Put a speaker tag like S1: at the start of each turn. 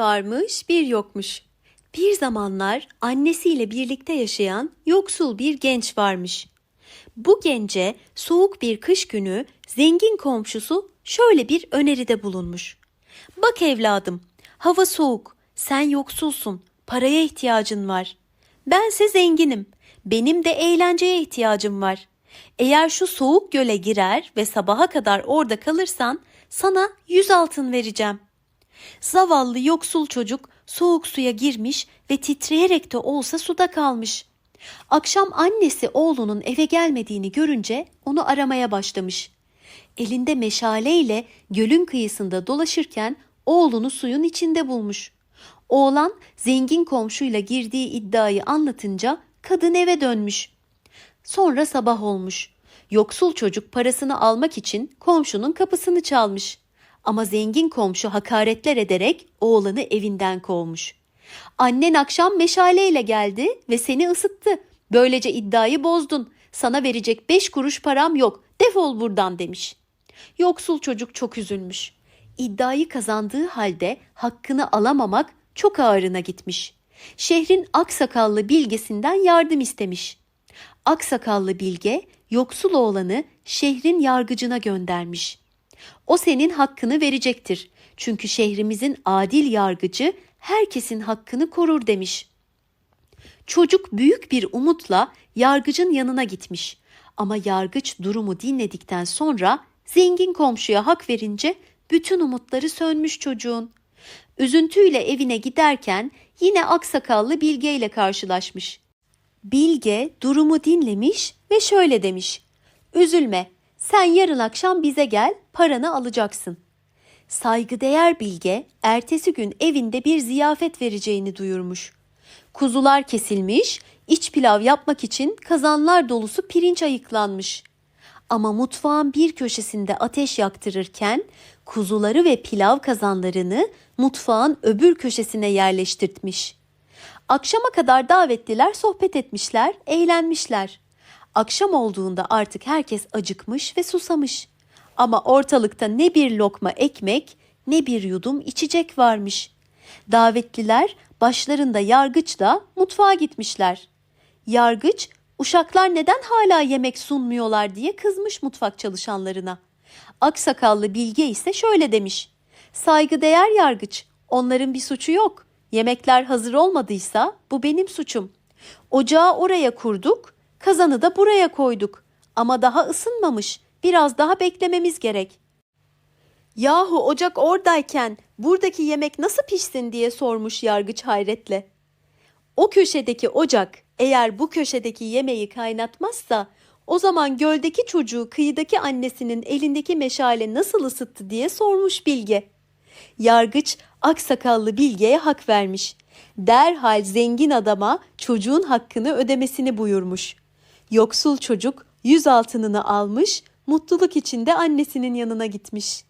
S1: varmış, bir yokmuş. Bir zamanlar annesiyle birlikte yaşayan yoksul bir genç varmış. Bu gence soğuk bir kış günü zengin komşusu şöyle bir öneride bulunmuş. Bak evladım, hava soğuk, sen yoksulsun, paraya ihtiyacın var. Bense zenginim, benim de eğlenceye ihtiyacım var. Eğer şu soğuk göle girer ve sabaha kadar orada kalırsan sana yüz altın vereceğim. Zavallı yoksul çocuk soğuk suya girmiş ve titreyerek de olsa suda kalmış. Akşam annesi oğlunun eve gelmediğini görünce onu aramaya başlamış. Elinde meşaleyle gölün kıyısında dolaşırken oğlunu suyun içinde bulmuş. Oğlan zengin komşuyla girdiği iddiayı anlatınca kadın eve dönmüş. Sonra sabah olmuş. Yoksul çocuk parasını almak için komşunun kapısını çalmış. Ama zengin komşu hakaretler ederek oğlanı evinden kovmuş. Annen akşam meşaleyle geldi ve seni ısıttı. Böylece iddiayı bozdun. Sana verecek beş kuruş param yok. Defol buradan demiş. Yoksul çocuk çok üzülmüş. İddiayı kazandığı halde hakkını alamamak çok ağırına gitmiş. Şehrin aksakallı bilgesinden yardım istemiş. Aksakallı bilge yoksul oğlanı şehrin yargıcına göndermiş. O senin hakkını verecektir. Çünkü şehrimizin adil yargıcı herkesin hakkını korur demiş. Çocuk büyük bir umutla yargıcın yanına gitmiş. Ama yargıç durumu dinledikten sonra zengin komşuya hak verince bütün umutları sönmüş çocuğun. Üzüntüyle evine giderken yine aksakallı Bilge ile karşılaşmış. Bilge durumu dinlemiş ve şöyle demiş. Üzülme, sen yarın akşam bize gel, paranı alacaksın. Saygıdeğer Bilge ertesi gün evinde bir ziyafet vereceğini duyurmuş. Kuzular kesilmiş, iç pilav yapmak için kazanlar dolusu pirinç ayıklanmış. Ama mutfağın bir köşesinde ateş yaktırırken kuzuları ve pilav kazanlarını mutfağın öbür köşesine yerleştirtmiş. Akşama kadar davetliler sohbet etmişler, eğlenmişler. Akşam olduğunda artık herkes acıkmış ve susamış. Ama ortalıkta ne bir lokma ekmek ne bir yudum içecek varmış. Davetliler başlarında yargıçla mutfağa gitmişler. Yargıç uşaklar neden hala yemek sunmuyorlar diye kızmış mutfak çalışanlarına. Aksakallı Bilge ise şöyle demiş. Saygıdeğer yargıç onların bir suçu yok. Yemekler hazır olmadıysa bu benim suçum. Ocağı oraya kurduk, kazanı da buraya koyduk. Ama daha ısınmamış. Biraz daha beklememiz gerek. Yahu ocak oradayken buradaki yemek nasıl pişsin diye sormuş yargıç hayretle. O köşedeki ocak eğer bu köşedeki yemeği kaynatmazsa o zaman göldeki çocuğu kıyıdaki annesinin elindeki meşale nasıl ısıttı diye sormuş Bilge. Yargıç aksakallı Bilge'ye hak vermiş. Derhal zengin adama çocuğun hakkını ödemesini buyurmuş. Yoksul çocuk yüz altınını almış, mutluluk içinde annesinin yanına gitmiş.